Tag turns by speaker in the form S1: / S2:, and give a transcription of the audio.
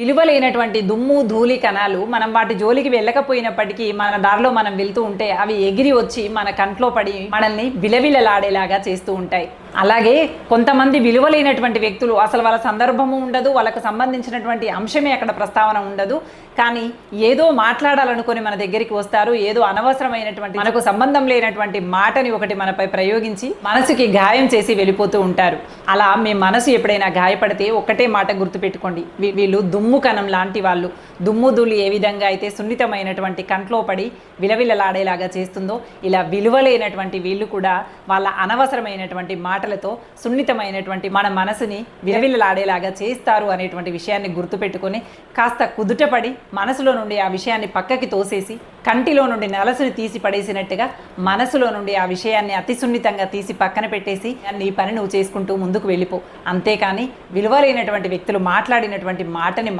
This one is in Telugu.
S1: విలువలైనటువంటి దుమ్ము ధూళి కణాలు మనం వాటి జోలికి వెళ్ళకపోయినప్పటికీ మన దారిలో మనం వెళ్తూ ఉంటే అవి ఎగిరి వచ్చి మన కంట్లో పడి మనల్ని విలవిలలాడేలాగా చేస్తూ ఉంటాయి. అలాగే కొంతమంది విలువలైనటువంటి వ్యక్తులు అసలు వాళ్ళ సందర్భము ఉండదు వాళ్ళకు సంబంధించినటువంటి అంశమే అక్కడ ప్రస్తావన ఉండదు. కానీ ఏదో మాట్లాడాలనుకుని మన దగ్గరికి వస్తారు ఏదో అనవసరమైనటువంటి మనకు సంబంధం లేనటువంటి మాటని ఒకటి మనపై ప్రయోగించి మనసుకి గాయం చేసి వెళ్ళిపోతూ ఉంటారు. అలా మీ మనసు ఎప్పుడైనా గాయపడితే ఒక్కటే మాట గుర్తుపెట్టుకోండి. వీళ్ళు దుమ్ము కణం లాంటి వాళ్ళు. దుమ్ము ధూళి ఏ విధంగా అయితే సున్నితమైనటువంటి కంట్లో పడి విలవిలలాడేలాగా చేస్తుందో ఇలా విలువలేనటువంటి వీళ్ళు కూడా వాళ్ళ అనవసరమైనటువంటి మాట మాటలతో సున్నితమైనటువంటి మన మనసుని విలవిలలాడేలాగా చేస్తారు అనేటువంటి విషయాన్ని గుర్తుపెట్టుకొని కాస్త కుదుటపడి మనసులో నుండి ఆ విషయాన్ని పక్కకి తోసేసి కంటిలో నుండి నలసుని తీసి పడేసినట్టుగా మనసులో నుండి ఆ విషయాన్ని అతి సున్నితంగా తీసి పక్కన పెట్టేసి నీ పని నువ్వు చేసుకుంటూ ముందుకు వెళ్ళిపో. అంతేకాని విలువలైనటువంటి వ్యక్తులు మాట్లాడినటువంటి మాటని